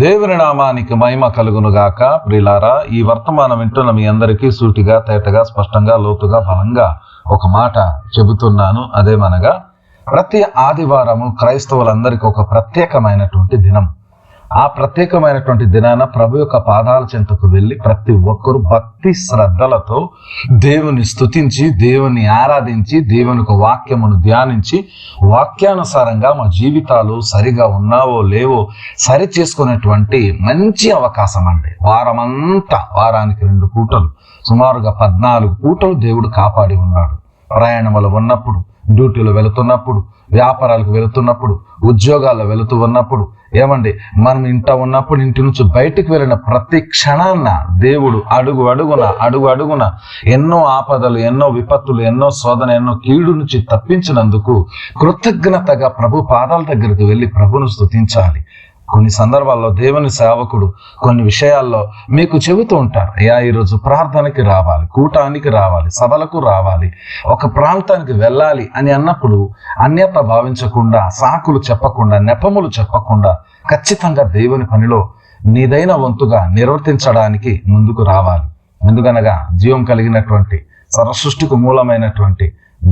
దేవుని నామానికి మహిమ కలుగునుగాక ప్రిలారా ఈ వర్తమానం వింటున్న మీ అందరికీ సూటిగా తేటగా స్పష్టంగా లోతుగా బలంగా ఒక మాట చెబుతున్నాను. అదేమనగా ప్రతి ఆదివారము క్రైస్తవులందరికీ ఒక ప్రత్యేకమైనటువంటి దినం. ఆ ప్రత్యేకమైనటువంటి దినాన ప్రభు యొక్క పాదాల చెంతకు వెళ్ళి ప్రతి ఒక్కరు భక్తి శ్రద్ధలతో దేవుని స్థుతించి దేవుని ఆరాధించి దేవుని యొక్క వాక్యమును ధ్యానించి వాక్యానుసారంగా మా జీవితాలు సరిగా ఉన్నావో లేవో సరి చేసుకునేటువంటి మంచి అవకాశం అండి. వారమంతా వారానికి రెండు పూటలు సుమారుగా పద్నాలుగు పూటలు దేవుడు కాపాడి ఉన్నాడు. ప్రయాణములు ఉన్నప్పుడు డ్యూటీలో వెళుతున్నప్పుడు వ్యాపారాలకు వెళుతున్నప్పుడు ఉద్యోగాల్లో వెళుతూ ఉన్నప్పుడు ఏమండి మనం ఇంట ఉన్నప్పుడు ఇంటి నుంచి బయటికి వెళ్ళిన ప్రతి క్షణాన దేవుడు అడుగు అడుగున అడుగు అడుగున ఎన్నో ఆపదలు ఎన్నో విపత్తులు ఎన్నో శోధన ఎన్నో కీడు నుంచి తప్పించినందుకు కృతజ్ఞతగా ప్రభు పాదాల దగ్గరికి వెళ్ళి ప్రభును స్తుతించాలి. కొన్ని సందర్భాల్లో దేవుని సేవకుడు కొన్ని విషయాల్లో మీకు చెబుతూ ఉంటారు. అయ్యా ఈరోజు ప్రార్థనకి రావాలి కూటానికి రావాలి సభలకు రావాలి ఒక ప్రాంతానికి వెళ్ళాలి అని అన్నప్పుడు అన్యత భావించకుండా సాకులు చెప్పకుండా నెపములు చెప్పకుండా ఖచ్చితంగా దేవుని పనిలో నీదైన వంతుగా నిర్వర్తించడానికి ముందుకు రావాలి. ఎందుకనగా జీవం కలిగినటువంటి సర్వసృష్టికి మూలమైనటువంటి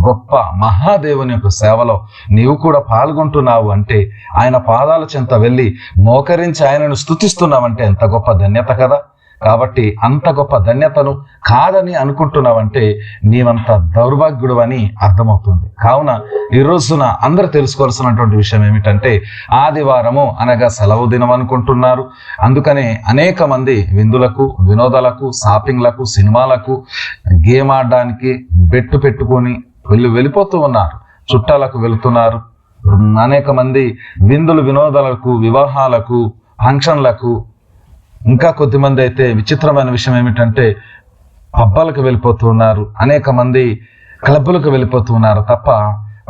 గొప్ప మహాదేవుని యొక్క సేవలో నీవు కూడా పాల్గొంటున్నావు అంటే ఆయన పాదాల చెంత వెళ్ళి మోకరించి ఆయనను స్తుతిస్తున్నావంటే ఎంత గొప్ప ధన్యత కదా. కాబట్టి అంత గొప్ప ధన్యతను కాదని అనుకుంటున్నావంటే నీవంత దౌర్భాగ్యుడు అని అర్థమవుతుంది. కావున ఈ రోజున అందరూ తెలుసుకోవాల్సినటువంటి విషయం ఏమిటంటే ఆదివారము అనగా సెలవు దినం అనుకుంటున్నారు. అందుకనే అనేక మంది విందులకు వినోదాలకు షాపింగ్లకు సినిమాలకు గేమ్ ఆడడానికి బెట్టు పెట్టుకొని వీళ్ళు వెళ్ళిపోతూ ఉన్నారు. చుట్టాలకు వెళుతున్నారు. అనేక మంది విందులు వినోదాలకు వివాహాలకు ఫంక్షన్లకు. ఇంకా కొద్దిమంది అయితే విచిత్రమైన విషయం ఏమిటంటే పబ్బాలకు వెళ్ళిపోతూ ఉన్నారు. అనేక మంది క్లబ్బులకు వెళ్ళిపోతున్నారు తప్ప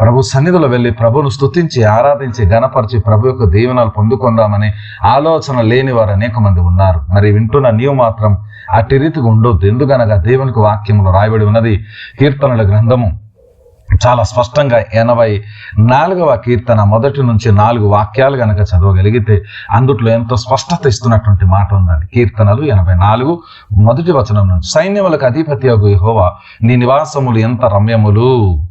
ప్రభు సన్నిధిలో వెళ్ళి ప్రభును స్తుతించి ఆరాధించి గణపరిచి ప్రభు యొక్క దీవెనలు పొందుకుందామని ఆలోచన లేని వారు అనేక మంది ఉన్నారు. మరి వింటున్న నీవు మాత్రం అట్టి రీతిగా ఉండొద్దు ఎందుకనగా దేవునికి వాక్యంలో రాయబడి ఉన్నది కీర్తనల గ్రంథము చాలా స్పష్టంగా ఎనభై నాలుగవ కీర్తన మొదటి నుంచి నాలుగు వాక్యాలు కనుక చదవగలిగితే అందుట్లో ఎంతో స్పష్టత ఇస్తున్నటువంటి మాట ఉందండి. కీర్తనలు ఎనభై నాలుగు మొదటి వచనం నుంచి. సైన్యములకు అధిపతి యెహోవా నీ నివాసములు ఎంత రమ్యములు?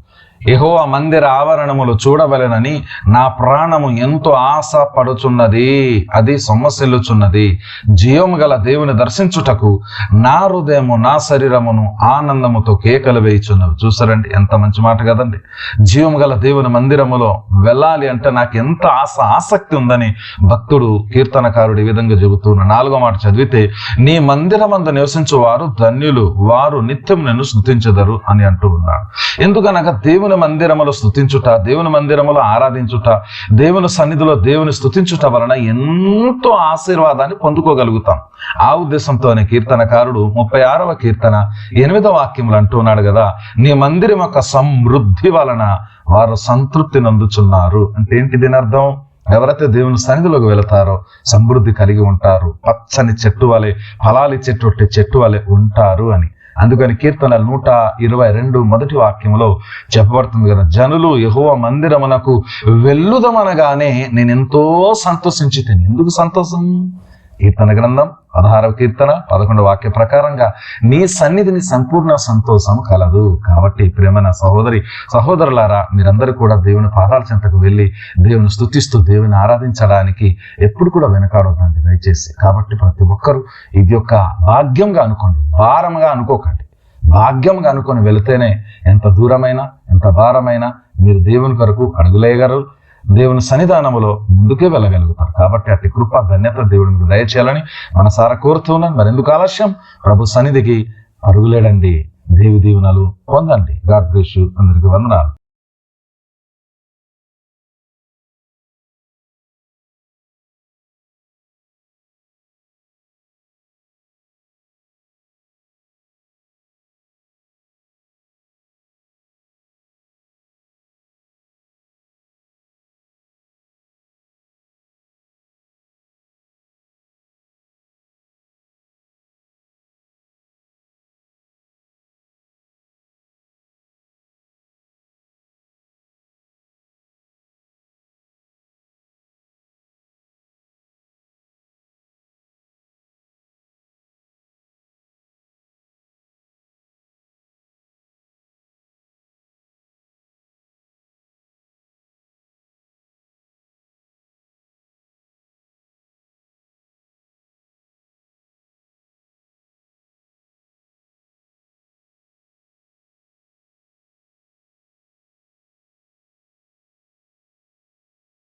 యెహోవా మందిర ఆవరణములు చూడవలెనని నా ప్రాణము ఎంతో ఆశ పడుచున్నది అది సొమ్మసిల్లుచున్నది. జీవము గల దేవుని దర్శించుటకు నా హృదయము నా శరీరమును ఆనందముతో కేకలు వేయుచున్నవి. చూసారండి ఎంత మంచి మాట కదండి. జీవము గల దేవుని మందిరములో వెళ్ళాలి అంటే నాకు ఎంత ఆశ ఆసక్తి ఉందని భక్తుడు కీర్తనకారుడు ఈ విధంగా చెబుతున్న నాలుగో మాట చదివితే నీ మందిరమందు నివసించు వారు ధన్యులు వారు నిత్యం నిన్ను స్థుతించదరు అని అంటూ ఉన్నాడు. ఎందుకనగా దేవుని మందిరములో స్థుతించుట దేవుని మందిరములో ఆరాధించుట దేవుని సన్నిధిలో దేవుని స్థుతించుట వలన ఎంతో ఆశీర్వాదాన్ని పొందుకోగలుగుతాం. ఆ ఉద్దేశంతోనే కీర్తనకారుడు ముప్పై ఆరవ కీర్తన ఎనిమిదవ వాక్యములు అంటున్నాడు కదా నీ మందిరం యొక్క సమృద్ధి వలన వారు సంతృప్తి నందుచున్నారు. అంటే ఏంటి దీని అర్థం? ఎవరైతే దేవుని సన్నిధిలోకి వెళతారో సమృద్ధి కలిగి ఉంటారు. పచ్చని చెట్టు వలె ఫలాలు చెట్టు చెట్టు వలె ఉంటారు అని. అందుకని కీర్తన నూట ఇరవై రెండు మొదటి వాక్యంలో చెప్పబడుతుంది కదా జనులు యహోవ మందిరమునకు వెళ్ళుదమనగానే నేను ఎంతో సంతోషించి తిని. ఎందుకు సంతోషం? కీర్తన గ్రంథం పదహారవ కీర్తన పదకొండు వాక్య ప్రకారంగా నీ సన్నిధిని సంపూర్ణ సంతోషం కలదు. కాబట్టి ప్రేమన సహోదరి సహోదరులారా మీరందరూ కూడా దేవుని పాదాల చెంతకు వెళ్ళి దేవుని స్థుతిస్తూ దేవుని ఆరాధించడానికి ఎప్పుడు కూడా వెనకాడొద్దండి దయచేసి. కాబట్టి ప్రతి ఒక్కరూ ఇది యొక్క భాగ్యంగా అనుకోండి భారంగా అనుకోకండి. భాగ్యంగా అనుకొని వెళితేనే ఎంత దూరమైనా ఎంత భారమైనా మీరు దేవుని కొరకు అడుగులేయగలరు. దేవుని సన్నిధానములో ముందుకే వెళ్ళగలుగుతారు. కాబట్టి అట్టి కృప ధన్యత దేవుడి మీకు దయచేయాలని మనసారా కోరుతున్నాను మరి ఎందుకు ఆలస్యం? ప్రభు సన్నిధికి అరుగులేడండి దేవి దీవెనలు పొందండి. గాడ్ బ్లెస్ అందరికి అందరికీ వందనాలు.